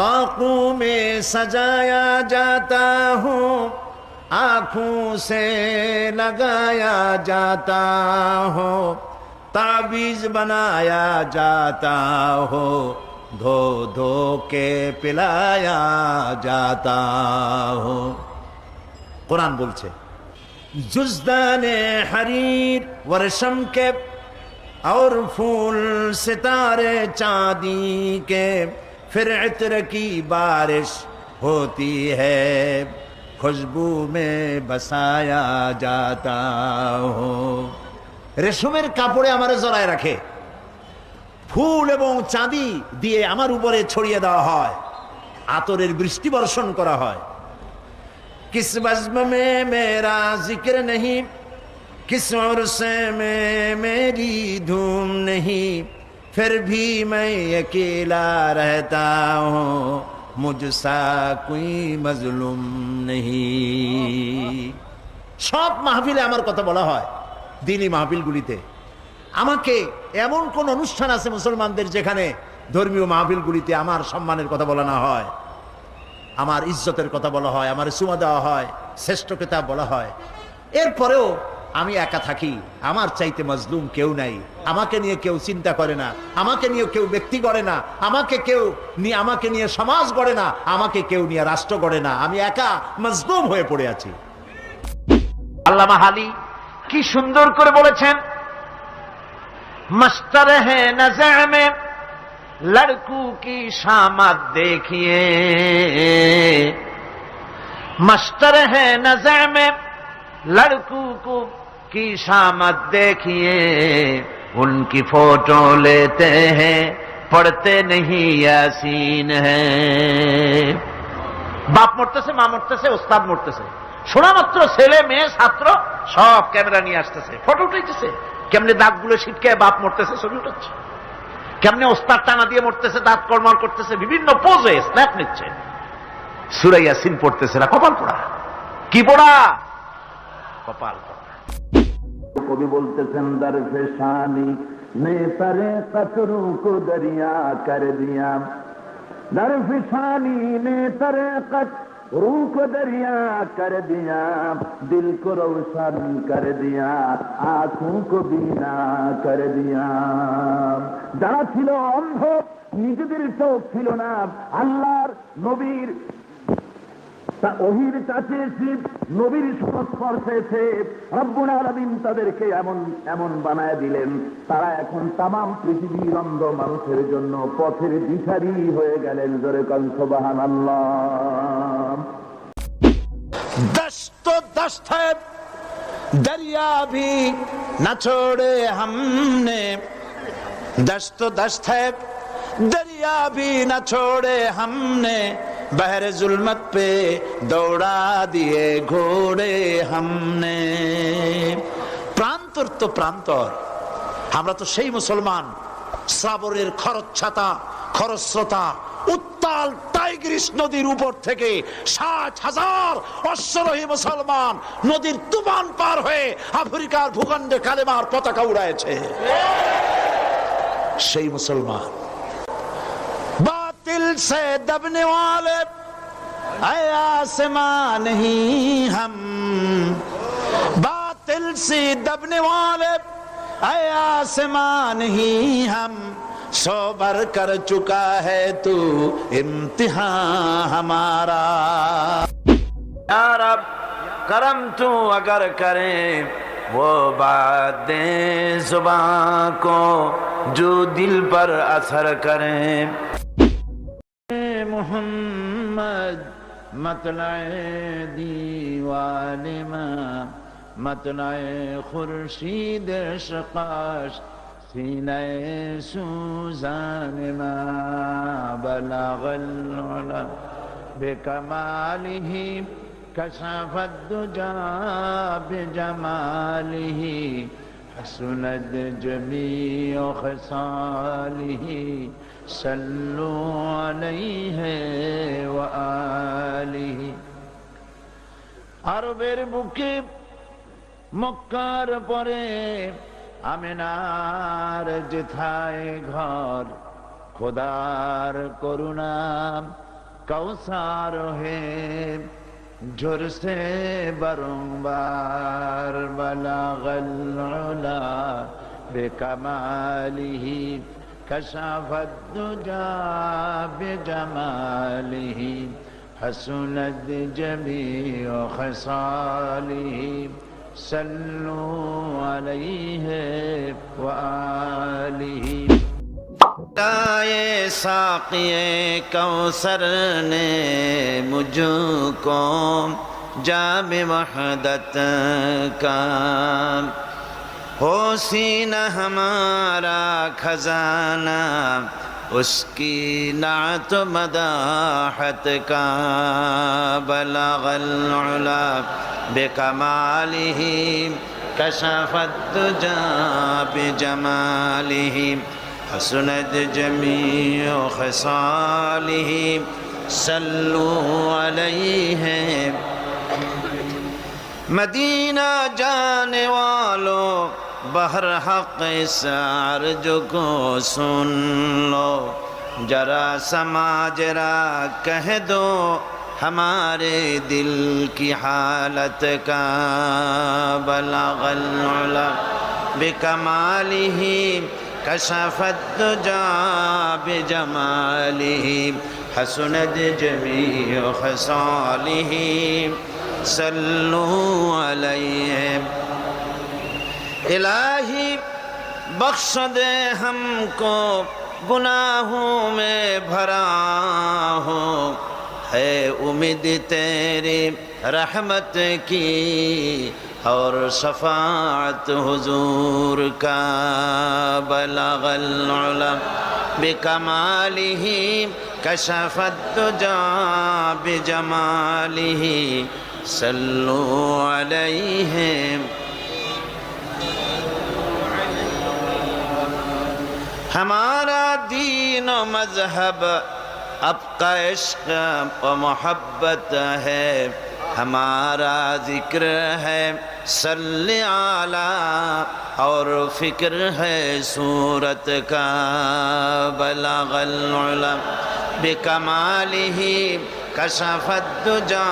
आंखों में सजाया जाता हूँ आंखों से लगाया जाता हो ताबीज बनाया जाता हो धो धो के पिलाया जाता हो कुरान बोल কোরআন বলছে ने হরির वर्षम के और फूल सितारे चांदी के फिर इत्र की बारिश होती है खुशबू में बसाया जाता हो রেশমের কাপড়ে আমারে জড়ায় রাখে ফুল এবং চাঁদি দিয়ে আমার উপরে ছড়িয়ে দেওয়া হয় আতরের বৃষ্টি বর্ষণ করা হয় किस बज्म में मेरा जिक्र नहीं किस उर्से में मेरी धूम नहीं फिर भी मैं अकेला रहता हूँ मुझसा कोई मजलूम नहीं সব মাহফিলে আমার কথা বলা হয় দিনী মাহফিলগুলিতে আমাকে এমন কোন অনুষ্ঠান আছে মুসলমানদের যেখানে ধর্মীয় মাহফিলগুলিতে আমার সম্মানের কথা বলা না হয় আমার ইজ্জতের কথা বলা হয় আমার সুমা দেওয়া হয় শ্রেষ্ঠ কিতাব বলা হয় এরপরেও আমি একা থাকি। আমার চাইতে মজলুম কেউ নাই। আমাকে নিয়ে কেউ চিন্তা করে না। আমাকে নিয়ে কেউ ব্যক্তি গড়ে না। আমাকে কেউ নিয়ে আমাকে নিয়ে সমাজ গড়ে না। আমাকে কেউ নিয়ে রাষ্ট্র গড়ে না। আমি একা মজলুম হয়ে পড়ে আছি। আল্লামা হালি কি সুন্দর করে বলেছেন মাস্টার লড়কু কি সামাদ দেখিয়ে। মাস্টার হ্যাঁ নজর মে লড়কু কো को की शामत देखिए उनकी फोटो लेते हैं पढ़ते नहीं यासीन है বাপ মরতেছে মা মরতেছে ওস্তাদ মরতেছে শোনা মাত্র ছেলে মেয়ে ছাত্র সব ক্যামেরা নিয়ে আসতেছে ফটো উঠাইতেছে কেমনে দাঁতগুলো ছিটকে বাপ মরতেছে ছবি উঠাচ্ছে কেমনে ওস্তাদ টানা দিয়ে মরতেছে দাঁত কর্মর করতেছে বিভিন্ন পোজে স্ন্যাপ নিচ্ছে সুরাইয়া সিন পড়তেছে না কপাল পোড়া কি পোড়া কপাল পোড়া কবি বলতেছেন দারফে শানি নেতারে তারে কচরু দরিয়া কর দিয়া। দারফে শানি নেতারে কত কচ দরিয়া কর দিয়া। দিল কো রোশন কর দিয়া আঁখোं কো বিনা কর দিয়া। যারা ছিল অন্ধ, নিজেদের চোখ ছিল না। আল্লাহর নবীর তা অহির চাচিয়েছি নবীর সংস্পর্শে এসে রব্বুল তাদেরকে এমন এমন বানায় দিলেন। তারা এখন তামাম পৃথিবীর অন্ধ মানুষের জন্য পথের দিশারি হয়ে গেলেন। জোরে কনসবাহান আল্লাহ দরিয়া ভি না ছোড়ে হামনে। দশ দস্ত দরিয়া ভি না ছোড়ে হামনে। बहर जुल्मत पे दौड़ा दिए घोड़े हमने প্রান্তর তো প্রান্তর আমরা তো সেই মুসলমান শ্রাবণের খরচ্ছাতা খরস্রোতা উত্তাল টাইগ্রিস নদীর উপর থেকে ষাট হাজার অশ্বরোহী মুসলমান নদীর তুফান পার হয়ে আফ্রিকার ভূখণ্ডে কালেমার পতাকা উড়াইছে সেই মুসলমান سے دبنے والے، اے آسمان نہیں ہم۔ باطل سے دبنے والے، اے آسمان نہیں ہم۔ سوبر کر چکا ہے تو امتحان ہمارا۔ یا رب، کرم تو اگر کریں، وہ باتیں زبان کو جو دل پر اثر کریں۔ مطلع دیوان ما مطلع خرشید شقاش سینہ سوزان ما. بلغ العلا بکماله كشف الدجى بجماله حسنت جميع خصاله. صلوا عليه و আরবের বুকে মক্কার পরে আমেনার যেথায় ঘর, খোদার করুণা কৌসার হে ঝরসে বারংবার বালাগলা বেকামালিহি বে বেজামালিহি। حسنت جميع خصاله صلوا عليه وآله ساقی کوثر نے مجھ کو جام وحدت کا ہو سینہ ہمارا خزانہ أسقي نعت مداحتك بلغ العلا بكماله كشف الدجى بجماله حسنت جميع خصاله صلوا عليه مدینہ جانے والوں বাবার হাকে সার যোগ সুনলো জরা সমাজরা কহ দো ہمارے دل کی حالت کا بلغ العلا بکمالہ کشفت جا بجمالہ حسند جمیع خصالہ صلو علیہ الہی بخش دے ہم کو گناہوں میں بھرا ہو۔ ہے امید تیری رحمت کی اور شفاعت حضور کا بلغ العلم۔ بکمالہ کشفت دجا بجمالہ صلو علیہ ہمارا دین و مذہب آپ کا عشق و محبت ہے ہمارا ذکر ہے صلی اعلی اور فکر ہے صورت کا بلغ العلم بکمالہ کشف الدجا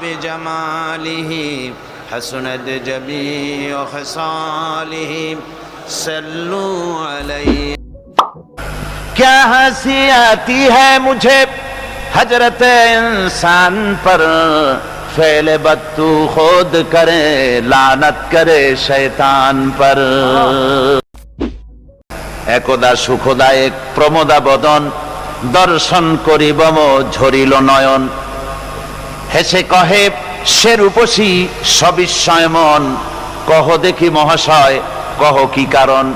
بجمالہ حسند جبی و خصالہ क्या हंसी आती है मुझे हजरत इंसान पर? फैल बत्तू खुद करे লানত করে শয়তান পর একদা सुखदा एक প্রমোদা বদন, দর্শন করিব ঝরিল নয়ন। হেসে কহে, সে রূপসী সবিস্ময় মন, কহ দেখি মহাশয় কহ কি কারণ?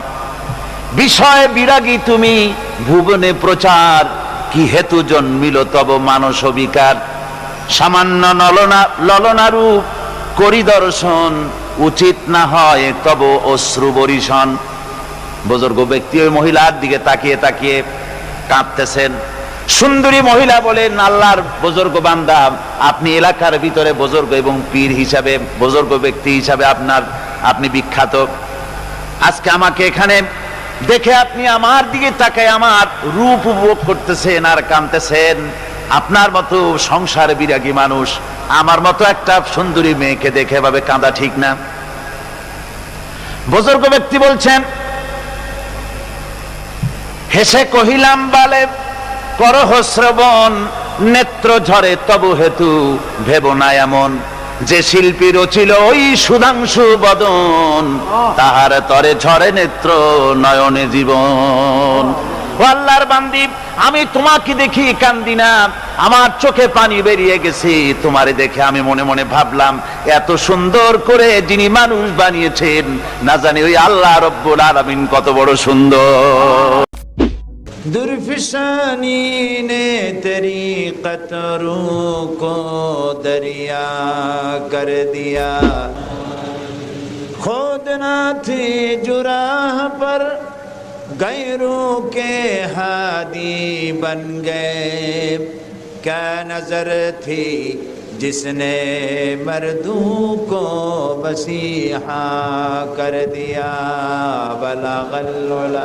বিষয় বিরাগী তুমি, ভুবনে প্রচার, কি হেতু জন্মিল তব মানস বিকার সামান্য নলনা ললনারূপ করি দর্শন, উচিত না হয় তব অশ্রু বরিশন বুজুর্গ ব্যক্তি ওই মহিলার দিকে তাকিয়ে তাকিয়ে কাঁদতেছেন। সুন্দরী মহিলা বলেন আল্লাহর বুজুর্গ বান্দা, আপনি এলাকার ভিতরে বুজুর্গ এবং পীর হিসাবে, বুজুর্গ ব্যক্তি হিসাবে আপনার, আপনি বিখ্যাত। আজকে আমাকে এখানে দেখে আপনি আমার দিকে তাকায় আমার রূপ উপভোগ করতেছেন আর কানতেছেন আপনার মতো সংসার বিরাগী মানুষ, আমার মতো একটা সুন্দরী মেয়েকে দেখে ভাবে কাঁদা ঠিক না। বুজুর্গ ব্যক্তি বলছেন, হেসে কহিলাম, বালে, করহ শ্রবণ, নেত্র ঝরে তবু হেতু ভেব না এমন। যে শিল্পী রচিল ওই সুধাংশু বদন তাহার তরে ঝরে নেত্র নয়নে জীবন। আল্লাহর বান্দি আমি তোমাকে দেখি কান্দি না আমার চোখে পানি বেরিয়ে গেছে তোমারে দেখে আমি মনে মনে ভাবলাম এত সুন্দর করে যিনি মানুষ বানিয়েছেন না জানি ওই আল্লাহ রব্বুল আলামিন কত বড় সুন্দর। درفشانی نے تیری قطروں کو دریا کر دیا۔ کھودنا تھی جراح پر غیروں کے ہادی بن گئے۔ کیا نظر تھی جس نے مردوں کو مسیحا کر دیا؟ بلغ العلا۔